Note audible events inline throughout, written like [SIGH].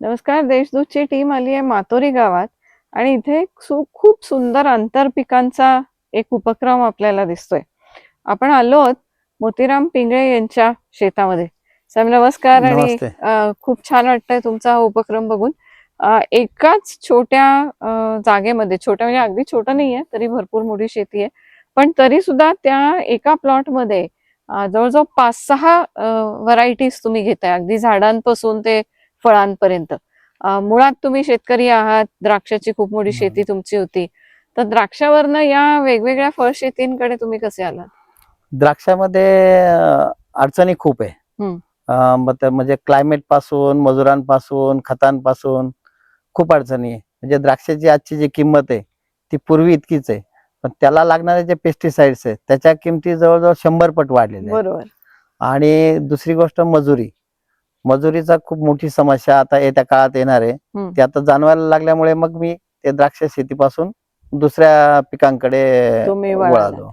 नमस्कार देशदूतची टीम आली आहे मातोरी गावात आणि इथे खूप सुंदर आंतरपिकांचा एक उपक्रम आपल्याला दिसतोय. आपण आलो आहोत मोतीराम पिंगळे यांच्या शेतामध्ये. साहेब नमस्कार आणि खूप छान वाटतंय तुमचा हा उपक्रम बघून. एकाच छोट्या जागेमध्ये छोट्या म्हणजे अगदी छोटं नाहीये तरी भरपूर मोठी शेती आहे. पण तरी सुद्धा त्या एका प्लॉटमध्ये जवळजवळ पाच सहा व्हरायटीज तुम्ही घेताय. अगदी झाडांपासून ते फळांपर्यंत. मुळात तुम्ही शेतकरी आहात द्राक्षाची खूप मोठी. शेती तुमची होती. तर द्राक्षावरनं या वेगवेगळ्या फळ शेतींकडे तुम्ही कसे आलात? द्राक्षामध्ये अडचणी खूप आहे. म्हणजे क्लायमेटपासून मजुरांपासून खतांपासून खूप अडचणी आहे. म्हणजे द्राक्षाची आजची जी किंमत आहे ती पूर्वी इतकीच आहे. पण त्याला लागणारे जे पेस्टिसाइड्स आहेत त्याच्या किमती जवळजवळ शंभर पट वाढलेल्या आहेत. बरोबर. आणि दुसरी गोष्ट मजुरी. मजुरीचा खूप मोठी समस्या आता येत्या काळात येणार आहे. ते आता जाणवायला लागल्यामुळे मग मी ते द्राक्ष शेतीपासून दुसऱ्या पिकांकडे वळाला.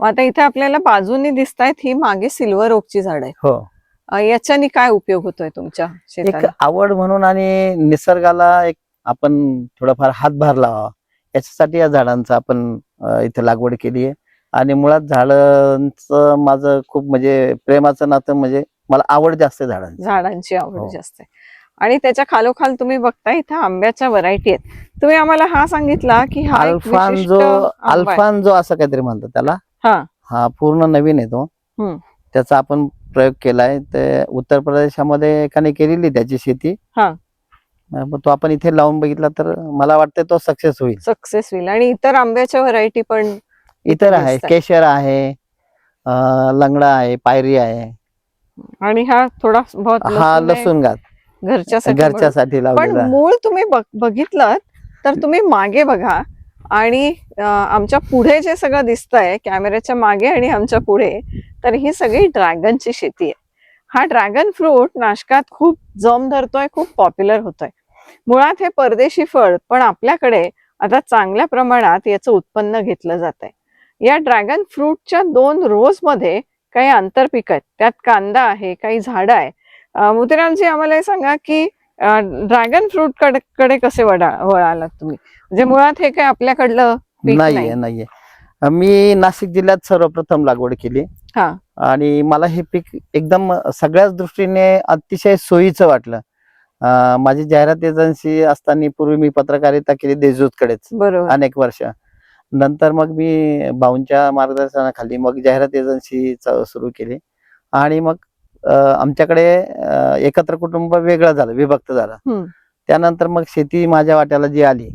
आता इथे आपल्याला बाजूनी दिसतायत ही मागे सिल्वर ओकची झाड आहे हो. याच्यानी काय उपयोग होतोय तुमच्या एक आवड म्हणून आणि निसर्गाला एक आपण थोडाफार हातभार लावावा. याच्यासाठी या झाडांचा आपण इथे लागवड केली आहे. आणि मुळात झाडांचं माझं खूप म्हणजे प्रेमाचं नातं म्हणजे मला आवड जास्त झाडांची. झाडांची आवड हो. जास्त आहे. आणि त्याच्या खालोखाल तुम्ही बघता इथं आंब्याच्या व्हरायटी आहेत. तुम्ही आम्हाला हा सांगितला की हा एक विशिष्ट अल्फानजो आंबा आहे. अल्फानजो असं काहीतरी म्हणतात त्याला. हा. हा पूर्ण नवीन आहे तो. हम्म. त्याचा आपण प्रयोग केलाय. ते उत्तर प्रदेशामध्ये एकाने केलेली त्याची शेती. हा. अं, पण तो आपण इथे लावून बघितला तर मला वाटतं तो सक्सेस होईल. सक्सेस होईल. आणि इतर आंब्याच्या व्हरायटी पण इतर आहे. दिसताय. केशर आहे. अं, लंगडा आहे. पायरी आहे. आणि हा थोडा बहुत हा लसूण घात घरच्यासाठी. घरच्यासाठी पण मूळ तुम्ही बघ- बघितलं तर तुम्ही मागे बघा. आणि आमच्या पुढे जे सगळं दिसतंय कॅमेऱ्याच्या मागे आणि आमच्या पुढे तर ही सगळी ड्रॅगनची शेती आहे. हा ड्रॅगन फ्रूट नाशकात खूप जम धरतोय खूप पॉप्युलर होतोय. मुळात हे परदेशी फळ पण आपल्याकडे आता चांगल्या प्रमाणात याचं उत्पन्न घेतलं जात आहे या ड्रॅगन फ्रूटच्या दोन रोजमध्ये काही आंतरपीक आहेत त्यात कांदा आहे काही झाडं आहे मोतीरामजी आम्हाला हे सांगा की ड्रॅगन फ्रूटकडे कडे कसे वडा वळालात तुम्ही? म्हणजे मुळात हे काय आपल्याकडलं नाहीये नाही. नाहीये. मी नाशिक जिल्ह्यात सर्वप्रथम लागवड केली. हा. आणि मला हे पीक एकदम सगळ्याच दृष्टीने अतिशय सोयीचं वाटलं. माझी जाहिरात एजन्सी असताना पूर्वी मी पत्रकारिता केली देशदूतकडेच. बरोबर. अनेक वर्ष. नंतर मग मी भाऊंच्या मार्गदर्शनाखाली मग जाहिरात एजन्सी सुरू केली आणि मग आमच्याकडे एकत्र कुटुंब वेगळं झालं विभक्त झालं. त्यानंतर मग शेती माझ्या वाट्याला जी आली.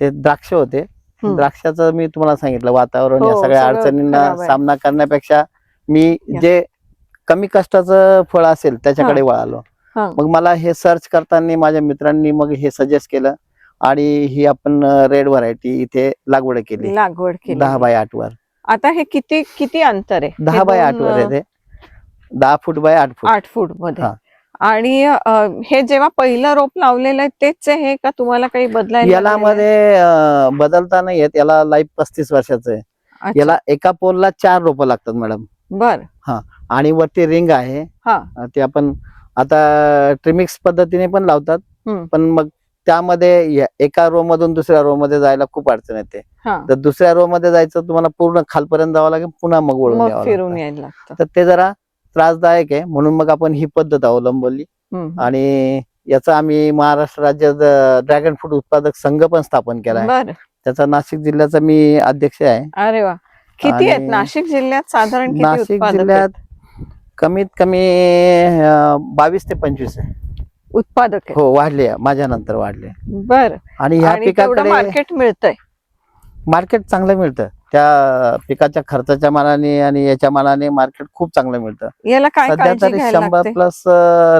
ते द्राक्ष होते. द्राक्षाचं मी तुम्हाला सांगितलं वातावरण या हो, सगळ्या सगळं अडचणींना. सामना करण्यापेक्षा मी. जे कमी कष्टाचं फळ असेल त्याच्याकडे वळालो. मग मला हे सर्च करताना माझ्या मित्रांनी मग हे सजेस्ट केलं आणि ही आपण रेड व्हरायटी इथे लागवड केली. लागवड केली. दहा बाय आठ वर. आता हे किती किती अंतर आहे? दहा हे बाय आठ वर आहे ते. दहा फूट बाय आठ फूट. आठ फूटमध्ये. हा. आणि हे जेव्हा पहिलं रोप लावलेलं आहे तेच आहे हे का तुम्हाला काही बदलायला याला? मध्ये बदलता नाही येत. याला लाईफ पस्तीस वर्षाचं आहे. याला एका पोलला चार रोपं लागतात मॅडम बर. आणि वरती रिंग आहे. हा. ते आपण आता ट्रिमिक्स पद्धतीने पण लावतात. पण मग त्यामध्ये एका रो मधून दुसऱ्या रो मध्ये जायला खूप अडचण येते. हा. तर दुसऱ्या रो मध्ये जायचं तुम्हाला पूर्ण खालपर्यंत जावं लागेल पुन्हा मग वळून फिरून. यायला तर ते जरा त्रासदायक आहे म्हणून मग आपण ही पद्धत अवलंबवली. हम्म. आणि याचा आम्ही महाराष्ट्र राज्यात ड्रॅगन फ्रूट उत्पादक संघ पण स्थापन केला आहे. त्याचा नाशिक जिल्ह्याचा मी अध्यक्ष आहे. अरे वा. किती आहेत? नाशिक जिल्ह्यात साधारण नाशिक? जिल्ह्यात कमीत कमी बावीस ते पंचवीस आहे. उत्पादक आहे. हो वाढले. माझ्या नंतर वाढले. बर. आणि ह्या आणि तेवढं पिकाकडे मार्केट मिळतंय. मार्केट चांगलं मिळतं. त्या पिकाच्या खर्चाच्या मानाने आणि याच्या मानाने मार्केट खूप चांगलं मिळतं. याला काय सध्या काळजी तरी घ्यायला शंभर लागते? प्लस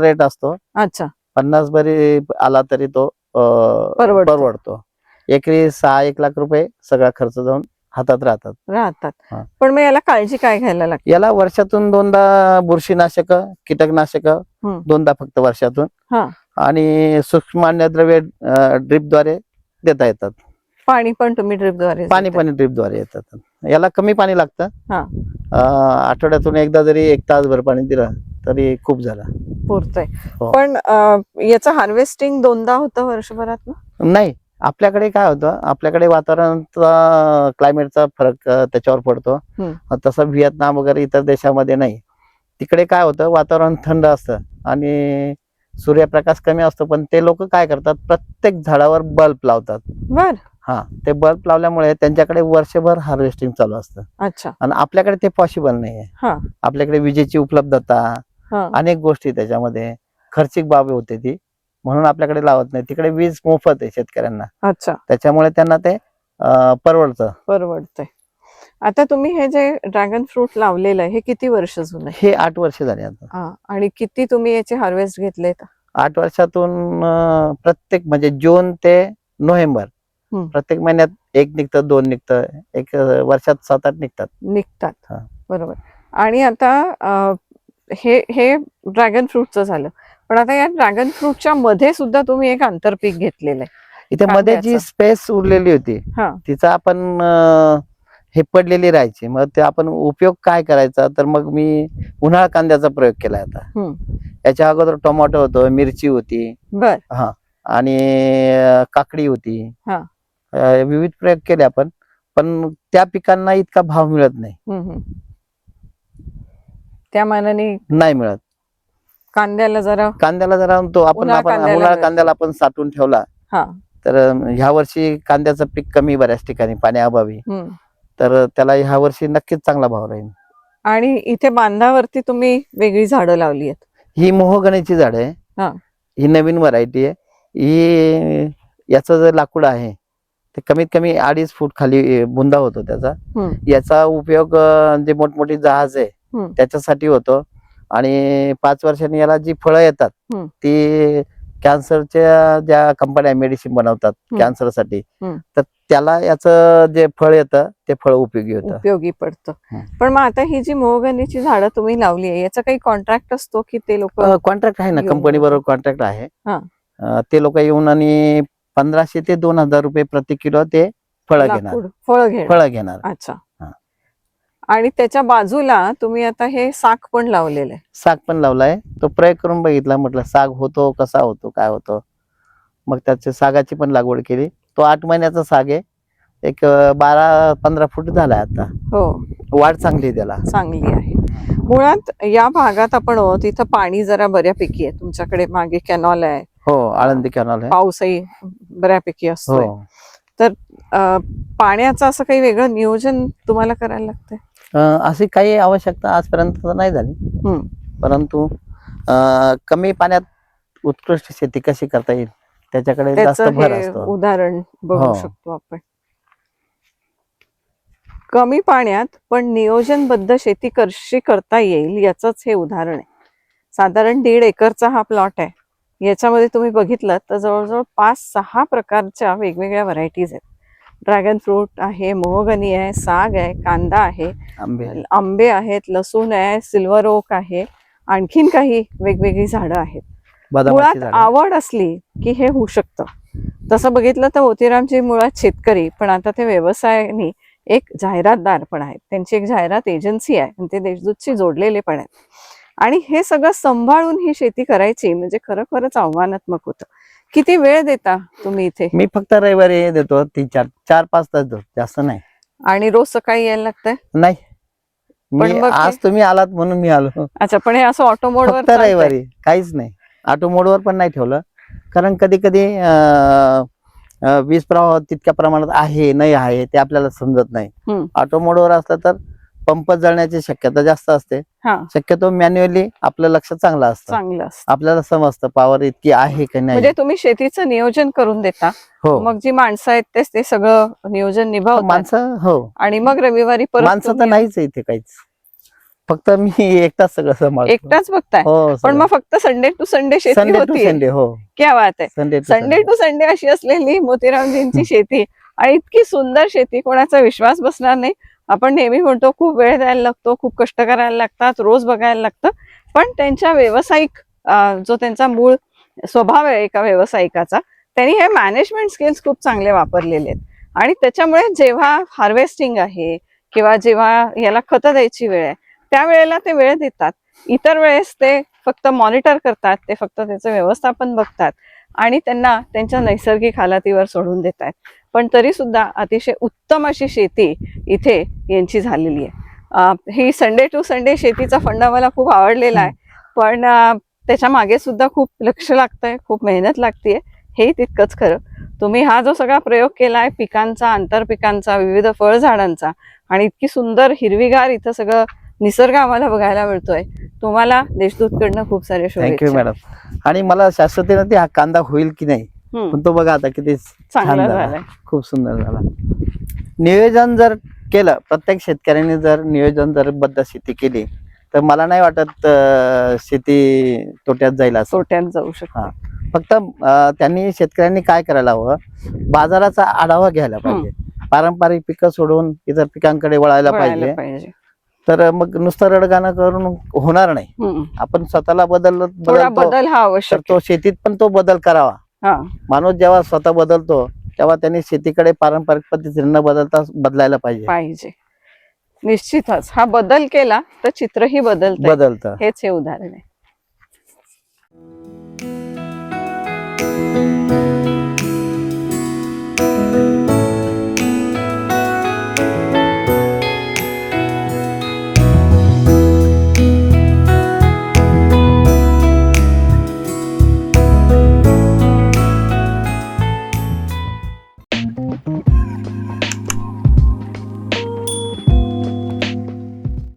रेट असतो. अच्छा. पन्नास बरी आला तरी तो अं, परवडतो. परवडतो. एकरी सहा एक लाख रुपये सगळा खर्च जाऊन हातात राहतात. राहतात. हा. पण मग याला काळजी काय घ्यायला लागते? याला वर्षातून दोनदा बुरशीनाशक कीटकनाशक हम्म. दोनदा फक्त वर्षातून. हा. आणि सूक्ष्म अन्नद्रव्य ड्रिपद्वारे देता येतात. पाणी पण तुम्ही ड्रिपद्वारे पाणी पाणी ड्रिपद्वारे येतात. याला कमी पाणी लागतं. हा. अं, आठवड्यातून एकदा जरी एक तासभर पाणी दिलं तरी खूप झालं. पुरतंय. हो. पण अं, याचं हार्वेस्टिंग दोनदा होतं वर्षभरात ना नाही. आपल्याकडे काय होतं आपल्याकडे वातावरणाचा क्लायमेटचा फरक त्याच्यावर पडतो. तसं व्हिएतनाम वगैरे इतर देशामध्ये नाही. तिकडे काय होतं वातावरण थंड असतं आणि सूर्यप्रकाश कमी असतो पण ते लोक काय करतात प्रत्येक झाडावर बल्ब लावतात. बर. हा ते बल्ब लावल्यामुळे त्यांच्याकडे वर्षभर हार्वेस्टिंग चालू असतं. अच्छा. आणि आपल्याकडे ते पॉसिबल नाहीये. हा. आपल्याकडे विजेची उपलब्धता हा. अनेक गोष्टी त्याच्यामध्ये खर्चिक बाब होते ती. म्हणून आपल्याकडे लावत नाही. तिकडे वीज मोफत आहे शेतकऱ्यांना. अच्छा. त्याच्यामुळे त्यांना ते परवडतं. परवडतंय. आता तुम्ही हे जे ड्रॅगन फ्रूट लावलेलं आहे हे किती वर्ष जुनं आहे? हे आठ वर्ष झाली आता. हा, आणि किती तुम्ही याचे हार्वेस्ट घेतलेत? आठ वर्षातून अं, प्रत्येक म्हणजे जून ते नोव्हेंबर. हम्म. प्रत्येक महिन्यात एक निघतं दोन निघतं एक अं, वर्षात सात आठ निघतात. निघतात. हा. बरोबर. आणि आता अं, हे हे ड्रॅगन फ्रूटचं झालं. पण आता या ड्रॅगन फ्रूटच्या मध्ये सुद्धा तुम्ही एक आंतरपीक घेतलेलं आहे. इथे मध्ये जी. स्पेस उरलेली होती. तिचा आपण हे पडलेली राहायची. मग ते आपण उपयोग काय करायचा? तर मग मी उन्हाळा कांद्याचा प्रयोग केला आता. याच्या अगोदर टोमॅटो होतं मिरची होती. आणि काकडी होती. हा. विविध प्रयोग केले आपण. पण त्या पिकांना इतका भाव मिळत नाही. त्या मानाने नाही मिळत. कांद्याला जरा कांद्याला जरा तो आपण उन्हाळा आपण कांद्याला उन्हाळा मिळत. कांद्याला आपण साठवून ठेवला हा तर ह्या वर्षी कांद्याचं पीक कमी बऱ्याच ठिकाणी पाण्याअभावी हम्म. तर त्याला ह्या वर्षी नक्कीच चांगला भाव राहील आणि इथे बांधावरती तुम्ही वेगळी झाडं लावली आहेत ही मोहगणीची झाड आहे हा. ही नवीन व्हरायटी आहे ही याचं जे लाकूड आहे ते कमीत कमी अडीच फूट खाली अं, बुंदा होतो त्याचा हम्म. याचा उपयोग अं, जे मोठमोठी जहाज आहे हम्म. त्याच्यासाठी होतो आणि पाच वर्षांनी याला जी फळं येतात. ती कॅन्सरच्या ज्या कंपन्या मेडिसिन बनवतात. कॅन्सरसाठी. तर त्याला याचं जे फळ येतं ते फळ उपयोगी होतं उपयोगी पडतं. पण मग आता ही जी मोहगनीची झाडं तुम्ही लावली आहे याचा काही कॉन्ट्रॅक्ट असतो की ते लोक कॉन्ट्रॅक्ट आहे ना कंपनी बरोबर कॉन्ट्रॅक्ट आहे हा. ते लोक येऊन आणि पंधराशे ते दोन हजार रुपये प्रति किलो ते फळं घेणार फळ घेणार फळं घेणार अच्छा. आणि त्याच्या बाजूला तुम्ही आता हे साग पण लावलेलं आहे. साग पण लावलाय. तो प्रयोग करून बघितला म्हटलं साग होतो कसा होतो काय होतो. मग त्याची सागाची पण लागवड केली. तो आठ महिन्याचा साग आहे. एक बारा पंधरा फूट झालाय आता. हो. वाढ चांगली आहे त्याला. चांगली आहे. मुळात या भागात आपण आहोत तिथं पाणी जरा बऱ्यापैकी आहे. तुमच्याकडे मागे कॅनॉल आहे. हो आळंदी कॅनॉल आहे. पाऊसही बऱ्यापैकी असतोय. हो. अं, पाण्याचं असं काही वेगळं नियोजन तुम्हाला करायला लागतंय? अशी काही आवश्यकता आजपर्यंत नाही झाली. परंतु कमी पाण्यात उत्कृष्ट शेती कशी करता येईल? त्याच्याकडे जास्त त्याचं भर असतो. उदाहरण बघू हो. शकतो आपण. कमी पाण्यात पण नियोजनबद्ध शेती कशी करता येईल याचंच हे उदाहरण आहे. साधारण दीड एकरचा हा प्लॉट आहे. याच्यामध्ये तुम्ही बघितलं तर जवळजवळ पाच सहा प्रकारच्या वेगवेगळ्या व्हरायटीज आहेत. ड्रॅगन फ्रूट आहे मोहगनी आहे साग आहे कांदा आहे आंबे आहेत लसूण आहे सिल्वर ओक आहे आणखीन काही वेगवेगळी झाडं आहेत. मुळात आवड असली की हे होऊ शकतं. तसं बघितलं तर मोतीरामजी मुळात शेतकरी पण आता ते व्यवसायाने एक जाहिरातदार पण आहेत. त्यांची एक जाहिरात एजन्सी आहे आणि ते देशदूतशी जोडलेले पण आहेत. आणि हे सगळं सांभाळून ही शेती करायची म्हणजे खरोखरच आव्हानात्मक होतं. किती वेळ देता तुम्ही इथे? मी फक्त रविवारी देतो तीन चार चार पाच तास देतो जास्त नाही. आणि रोज सकाळी यायला लागतंय? नाही. पण मी मग ते- आज तुम्ही आलात म्हणून मी आलो. अच्छा पण हे असं ऑटो मोडवर फक्त रविवारी काहीच नाही. ऑटो मोडवर पण नाही ठेवलं. कारण कधी कधी वीज प्रवाह तितक्या प्रमाणात आहे नाही आहे ते आपल्याला समजत नाही. ऑटो मोडवर असलं तर पंप जळण्याची शक्यता जास्त असते. हा. शक्यतो मॅन्युअली आपलं लक्ष चांगलं असतं. चांगलं असतं. आपल्याला समजतं पॉवर इतकी आहे की नाही. म्हणजे तुम्ही शेतीचं नियोजन करून देता. हो. मग जी माणसं आहेत तेच ते सगळं नियोजन निभावतात. माणसं हो. आणि मग रविवारी परत माणसं तर नाहीच इथे काहीच. फक्त मी [LAUGHS] एकटाच सगळं सांभाळतो. एकटाच बघताय? हो पण मग फक्त संडे टू संडे शेती संडे टू होती संडे हो. क्या बात आहे. संडे संडे टू संडे अशी असलेली मोतीरामजींची शेती. आणि इतकी सुंदर शेती कोणाचा विश्वास बसणार नाही. आपण नेहमी म्हणतो खूप वेळ द्यायला लागतो खूप कष्ट करायला लागतात रोज बघायला लागतं. पण त्यांच्या व्यावसायिक जो त्यांचा मूळ स्वभाव आहे एका व्यावसायिकाचा त्यांनी हे मॅनेजमेंट स्किल्स खूप चांगले वापरलेले आहेत. आणि त्याच्यामुळे जेव्हा हार्वेस्टिंग आहे किंवा जेव्हा याला खतं द्यायची वेळ आहे त्यावेळेला ते वेळ देतात. इतर वेळेस ते फक्त मॉनिटर करतात ते फक्त त्याचं व्यवस्थापन बघतात आणि त्यांना त्यांच्या नैसर्गिक हालातीवर सोडून देत आहेत पण तरी सुद्धा अतिशय उत्तम अशी शेती इथे यांची झालेली आहे. ही संडे टू संडे शेतीचा फंडा मला खूप आवडलेला आहे. पण त्याच्यामागे सुद्धा खूप लक्ष लागतंय खूप मेहनत लागतेय. हेही तितकंच खरं. तुम्ही हा जो सगळा प्रयोग केलाय पिकांचा आंतरपिकांचा विविध फळझाडांचा आणि इतकी सुंदर हिरवीगार इथं सगळं निसर्ग आम्हाला बघायला मिळतोय तुम्हाला देशदूतकडनं खूप सारे थँक्यू शुभेच्छा. मॅडम आणि मला शाश्वतीनं ते हा कांदा होईल की नाही पण तो बघा आता किती छान झाला. खूप सुंदर झाला. नियोजन जर केलं प्रत्येक शेतकऱ्याने जर नियोजन जर बद्ध शेती केली तर मला नाही वाटत शेती तोट्यात जाईल असं. तोट्यात जाऊ शकतो. फक्त त्यांनी शेतकऱ्यांनी काय करायला हवं? बाजाराचा आढावा घ्यायला पाहिजे. पारंपरिक पिकं सोडून इतर पिकांकडे वळायला पाहिजे. तर मग नुसतं रडगाणं करून होणार नाही. आपण स्वतःला बदल बदल हा आवश्यक तो शेतीत पण तो बदल करावा. माणूस जेव्हा स्वतः बदलतो तेव्हा त्यांनी शेतीकडे पारंपरिक पद्धतीने न बदलता बदलायला पाहिजे. पाहिजे. निश्चितच. हा बदल केला तर चित्रही बदलत बदलतं. हेच हे उदाहरण आहे.